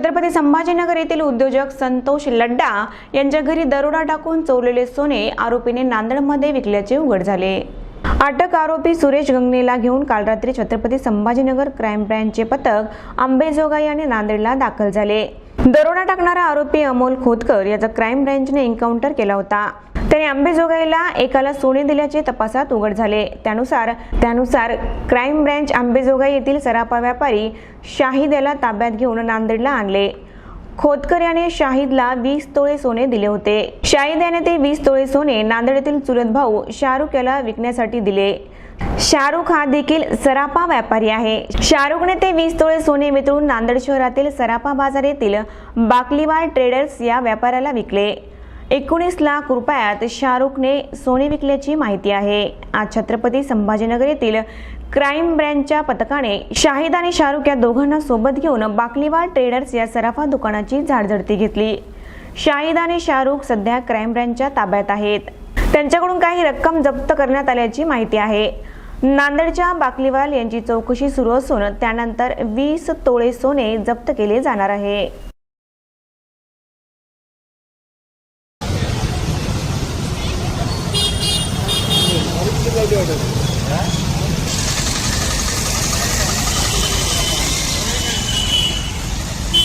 छत्रपती संभाजीनगर येथील उद्योजक संतोष लड्डा यांच्या घरी दरोडा टाकून चोरलेले सोने आरोपीने नांदेडमध्ये विकल्याचे उघड झाले. अटक आरोपी सुरेश गंगनेला घेऊन काल रात्री छत्रपती संभाजीनगर क्राईम ब्रँचचे पथक आंबेजोगाई आणि नांदेडला दाखल झाले. दरोडा टाकणारा आरोपी अमोल खोतकर याचा क्राईम ब्रँचने एन्काउंटर केला होता. त्याने आंबेजोगाईला एकाला सोने दिल्याचे तपासात उघड झाले. त्यानुसार त्यानुसार क्राईम ब्रँच आंबेजोगाई येथील सराफा व्यापारी शाहिद याला ताब्यात घेऊन नांदेडला आणले. खोतकर याने शाहिदला वीस तोळे सोने दिले होते. शाहिद याने ते वीस तोळे सोने नांदेड येथील चुलत भाऊ शाहरुख याला विकण्यासाठी दिले. शाहरुख हा देखील सरापा व्यापारी आहे. शाहरुखने ते वीस तोळे सोने मिळवून नांदेड शहरातील सरापा बाजार येथील बाकलीवाल ट्रेडर्स या व्यापाऱ्याला विकले. एकोणीस लाख रुपयात शाहरुखने सोने विकल्याची माहिती आहे. आज छत्रपती संभाजीनगर येथील क्राईम ब्रँचच्या पथकाने शाहिद आणि शाहरुख या दोघांना सोबत घेऊन बाकलीवाल ट्रेडर्स या सराफा दुकानाची झाडझडती घेतली. शाहिद आणि शाहरुख सध्या क्राईम ब्रँचच्या ताब्यात आहेत. त्यांच्याकडून काही रक्कम जप्त करण्यात आल्याची माहिती आहे. नांदेडच्या बाकलीवाल यांची चौकशी सुरू असून त्यानंतर वीस तोळे सोने जप्त केले जाणार आहे. gördün? He?